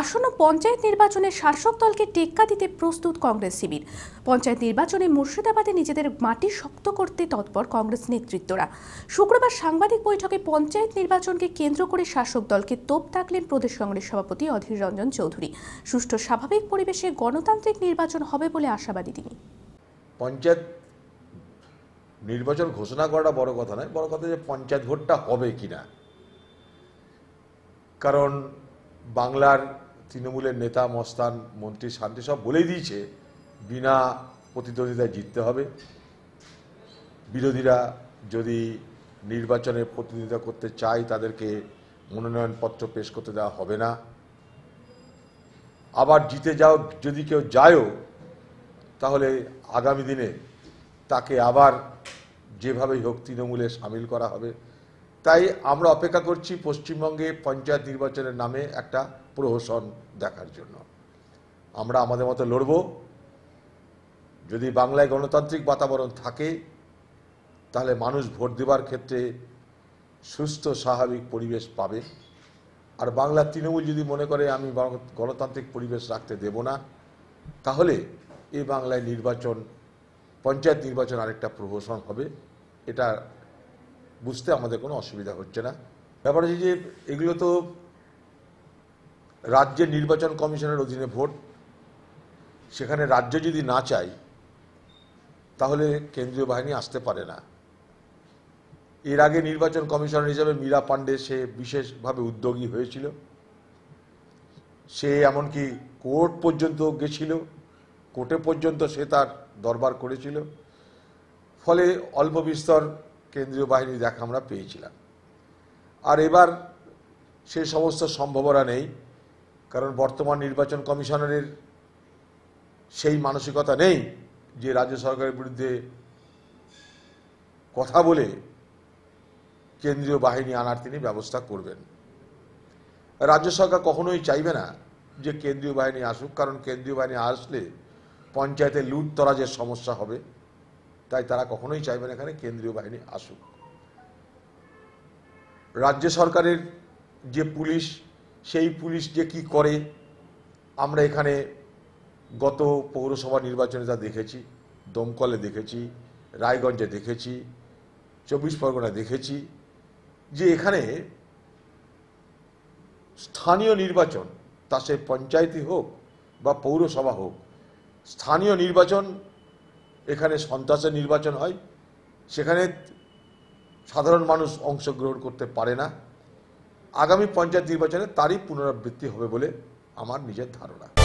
আসন্ন পঞ্চায়েত নির্বাচনে শাসক দলকে টেক্কা দিতে প্রস্তুত কংগ্রেস শিবির। পঞ্চায়েত নির্বাচনে মুর্শিদাবাদে নিজেদের মাটি শক্ত করতে তৎপর কংগ্রেস নেতৃত্বরা। শুক্রবার সাংবাদিক বৈঠকে পঞ্চায়েত নির্বাচনকে কেন্দ্র করে শাসক দলকে তোপ দাগলেন প্রদেশ কংগ্রেস সভাপতি অধীর রঞ্জন চৌধুরী। সুষ্ঠু স্বাভাবিক পরিবেশে গণতান্ত্রিক নির্বাচন হবে বলে আশাবাদী তিনি। পঞ্চায়েত নির্বাচন ঘোষণা করাটা বড় কথা নয়, বড় কথা যে পঞ্চায়েত ভোটটা হবে কিনা। কারণ বাংলার তৃণমূলের নেতা, মস্তান, মন্ত্রী, শান্তি সব বলেই দিয়েছে, বিনা প্রতিদ্বন্দ্বিতায় জিততে হবে। বিরোধীরা যদি নির্বাচনে প্রতিদ্বন্দ্বিতা করতে চায়, তাদেরকে মনোনয়নপত্র পেশ করতে দেওয়া হবে না। আবার জিতে যাও, যদি কেউ যায়ও, তাহলে আগামী দিনে তাকে আবার যেভাবেই হোক তৃণমূলে সামিল করা হবে। তাই আমরা অপেক্ষা করছি পশ্চিমবঙ্গে পঞ্চায়েত নির্বাচনের নামে একটা প্রহসন দেখার জন্য। আমরা আমাদের মতো লড়ব। যদি বাংলায় গণতান্ত্রিক বাতাবরণ থাকে, তাহলে মানুষ ভোট দেবার ক্ষেত্রে সুস্থ, স্বাভাবিক পরিবেশ পাবে। আর বাংলার তৃণমূল যদি মনে করে, আমি গণতান্ত্রিক পরিবেশ রাখতে দেব না, তাহলে এই বাংলায় নির্বাচন, পঞ্চায়েত নির্বাচন আরেকটা প্রহসন হবে। এটা বুঝতে আমাদের কোনো অসুবিধা হচ্ছে না। ব্যাপার হচ্ছে যে, এগুলো তো রাজ্যের নির্বাচন কমিশনের অধীনে ভোট। সেখানে রাজ্য যদি না চায়, তাহলে কেন্দ্রীয় বাহিনী আসতে পারে না। এর আগে নির্বাচন কমিশনার হিসেবে মীরা পাণ্ডে সে বিশেষভাবে উদ্যোগী হয়েছিল। সে এমনকি কোর্ট পর্যন্ত গেছিল, কোর্টে পর্যন্ত সে তার দরবার করেছিল। ফলে অল্প বিস্তর কেন্দ্রীয় বাহিনী দেখা আমরা পেয়েছিলাম। আর এবার সে সমস্ত সম্ভাবনা নেই, কারণ বর্তমান নির্বাচন কমিশনারের সেই মানসিকতা নেই যে রাজ্য সরকারের বিরুদ্ধে কথা বলে কেন্দ্রীয় বাহিনী আনার তিনি ব্যবস্থা করবেন। রাজ্য সরকার কখনোই চাইবে না যে কেন্দ্রীয় বাহিনী আসুক, কারণ কেন্দ্রীয় বাহিনী আসলে পঞ্চায়েতে লুট তরাজের সমস্যা হবে। তাই তারা কখনোই চাইবে না এখানে কেন্দ্রীয় বাহিনী আসুক। রাজ্য সরকারের যে পুলিশ, সেই পুলিশ যে কি করে, আমরা এখানে গত পৌরসভা নির্বাচনে তা দেখেছি, দমকলে দেখেছি, রায়গঞ্জে দেখেছি, চব্বিশ পরগনা দেখেছি, যে এখানে স্থানীয় নির্বাচন, তা সে পঞ্চায়েতই হোক বা পৌরসভা হোক, স্থানীয় নির্বাচন এখানে সন্ত্রাসের নির্বাচন হয়, সেখানে সাধারণ মানুষ অংশগ্রহণ করতে পারে না। আগামী পঞ্চায়েত নির্বাচনে তারই পুনরাবৃত্তি হবে বলে আমার নিজের ধারণা।